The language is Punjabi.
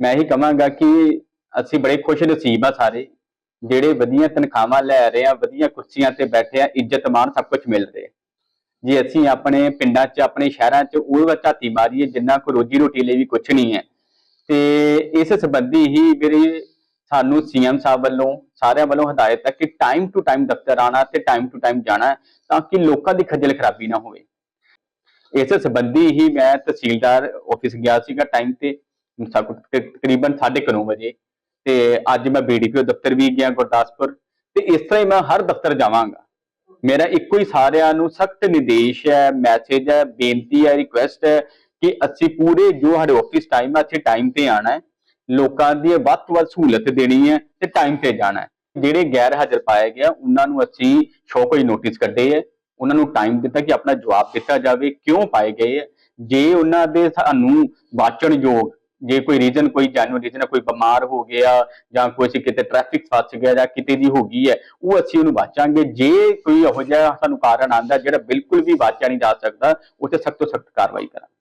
ਮੈਂ ਇਹੀ ਕਹਾਂਗਾ ਕਿ ਅਸੀਂ ਬੜੇ ਖੁਸ਼ ਨਸੀਬ ਆ ਸਾਰੇ, ਜਿਹੜੇ ਵਧੀਆ ਤਨਖਾਹਾਂ ਲੈ ਰਹੇ ਆ, ਵਧੀਆ ਕੁਰਸੀਆਂ ਤੇ ਬੈਠੇ ਆ, ਇੱਜ਼ਤ ਮਾਣ ਸਭ ਕੁਝ ਮਿਲ ਰਿਹਾ। ਜੇ ਅਸੀਂ ਆਪਣੇ ਪਿੰਡਾਂ 'ਚ, ਆਪਣੇ ਸ਼ਹਿਰਾਂ 'ਚ ਉਹ ਵੱਲ ਮਾਰੀਏ, ਜਿੰਨਾ ਕੋ ਰੋਜੀ ਰੋਟੀ ਲਈ ਵੀ ਕੁਝ ਨਹੀਂ ਹੈ, ਤੇ ਇਸ ਸੰਬੰਧੀ ਹੀ ਮੇਰੇ ਸਾਨੂੰ ਸੀਐਮ ਸਾਹਿਬ ਵੱਲੋਂ, ਸਾਰਿਆਂ ਵੱਲੋਂ ਹਦਾਇਤ ਹੈ ਕਿ ਟਾਈਮ ਟੂ ਟਾਈਮ ਦਫ਼ਤਰ ਆਣਾ ਤੇ ਟਾਈਮ ਟੂ ਟਾਈਮ ਜਾਣਾ ਤਾਂ ਕਿ ਲੋਕਾਂ ਦੀ ਖੱਜਲ ਖਰਾਬੀ ਨਾ ਹੋਵੇ। ਇਸ ਸੰਬੰਧੀ ਹੀ ਮੈਂ ਤਹਿਸੀਲਦਾਰ ਆਫਿਸ ਗਿਆ ਸੀਗਾ ਟਾਈਮ ਤੇ ਤਕਰੀਬਨ 9:30 ਵਜੇ। ਤੇ ਅੱਜ ਮੈਂ ਬੀਡੀਪੀਓ ਦਫ਼ਤਰ ਵੀ ਗਿਆ ਗੁਰਦਾਸਪੁਰ। ਤੇ ਇਸ ਤਰ੍ਹਾਂ ਹੀ ਮੈਂ ਹਰ ਦਫ਼ਤਰ ਜਾਵਾਂਗਾ। ਮੇਰਾ ਇੱਕੋ ਹੀ ਸਾਰਿਆਂ ਨੂੰ ਸਖਤ ਨਿਰਦੇਸ਼ ਹੈ ਮੈਸੇਜ ਹੈ ਬੇਨਤੀ ਹੈ ਰਿਕੁਐਸਟ ਹੈ ਕਿ ਅਸੀਂ ਪੂਰੇ ਜੋ ਸਾਡੇ ਆਫਿਸ ਟਾਈਮ ਹੈ ਅਸੀਂ ਟਾਈਮ ਤੇ ਆਣਾ ਹੈ। ਲੋਕਾਂ ਦੀ ਵੱਧ ਤੋਂ ਵੱਧ ਸਹੂਲਤ ਦੇਣੀ ਹੈ ਤੇ ਟਾਈਮ ਤੇ ਜਾਣਾ ਹੈ। ਜਿਹੜੇ ਗੈਰ ਹਾਜ਼ਰ ਪਾਏ ਗਏ ਆ, ਉਹਨਾਂ ਨੂੰ ਅਸੀਂ ਸ਼ੋਅ ਕੋਈ ਨੋਟਿਸ ਕੱਢੇ ਹੈ। ਉਹਨਾਂ ਨੂੰ ਟਾਈਮ ਦਿੱਤਾ ਕਿ ਆਪਣਾ ਜਵਾਬ ਦਿੱਤਾ ਜਾਵੇ ਕਿਉਂ ਪਾਏ ਗਏ ਹੈ। ਜੇ ਉਹਨਾਂ ਦੇ ਸਾਨੂੰ ਵਾਚਣ ਯੋਗ ਜੇ ਕੋਈ ਰੀਜ਼ਨ ਕੋਈ ਜੈਨੂਇਨ ਰੀਜ਼ਨ ਕੋਈ ਬਿਮਾਰ ਹੋ ਗਿਆ ਜਾਂ ਕੋਈ ਅਸੀਂ ਕਿਤੇ ਟ੍ਰੈਫਿਕ ਫਸ ਗਿਆ ਜਾਂ ਕਿਤੇ ਦੀ ਹੋ ਗਈ ਹੈ, ਉਹ ਅਸੀਂ ਉਹਨੂੰ ਵਾਚਾਂਗੇ। ਜੇ ਕੋਈ ਇਹੋ ਜਿਹਾ ਸਾਨੂੰ ਕਾਰਨ ਆਂਦਾ ਜਿਹੜਾ ਬਿਲਕੁਲ ਵੀ ਵਾਚਿਆ ਨਹੀਂ ਜਾ ਸਕਦਾ ਉੱਥੇ ਸਖਤ ਤੋਂ ਸਖਤ ਕਾਰਵਾਈ ਕਰਾਂਗੇ।